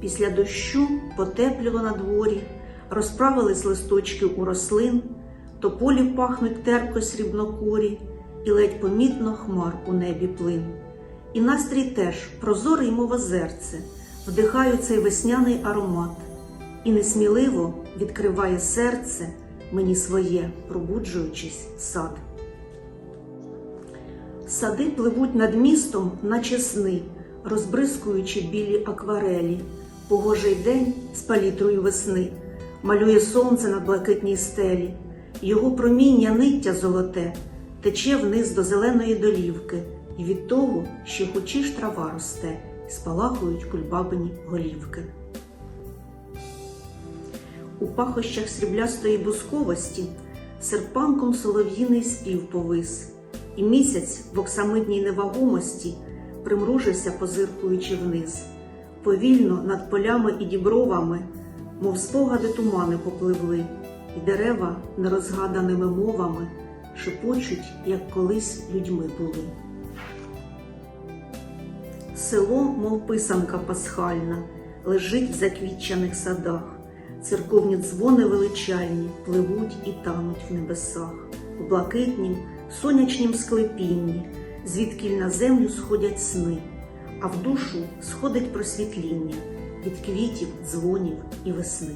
Після дощу потепліло на дворі, розправились листочки у рослин, то полі пахнуть терпко срібнокорі, і ледь помітно хмар у небі плин. І настрій теж прозорий, мов озерце, вдихаю цей весняний аромат, і несміливо відкриває серце мені своє, пробуджуючись сад. Сади пливуть над містом, наче сни, розбризкуючи білі акварелі. Погожий день з палітрою весни. Малює сонце на блакитній стелі, його проміння ниття золоте. Тече вниз до зеленої долівки, і від того ще хочеш трава росте, спалахують кульбабині голівки. У пахощах сріблястої бусковості серпанком солов'їний спів повис, і місяць в оксамитній невагомості примружився, позиркуючи вниз. Повільно над полями і дібровами, мов спогади тумани попливли, і дерева нерозгаданими мовами шепочуть, як колись людьми були. Село, мов писанка пасхальна, лежить в заквітчаних садах. Церковні дзвони величальні пливуть і тануть в небесах, в блакитнім, сонячнім склепінні, звідкіль на землю сходять сни, а в душу сходить просвітління від квітів, дзвонів і весни.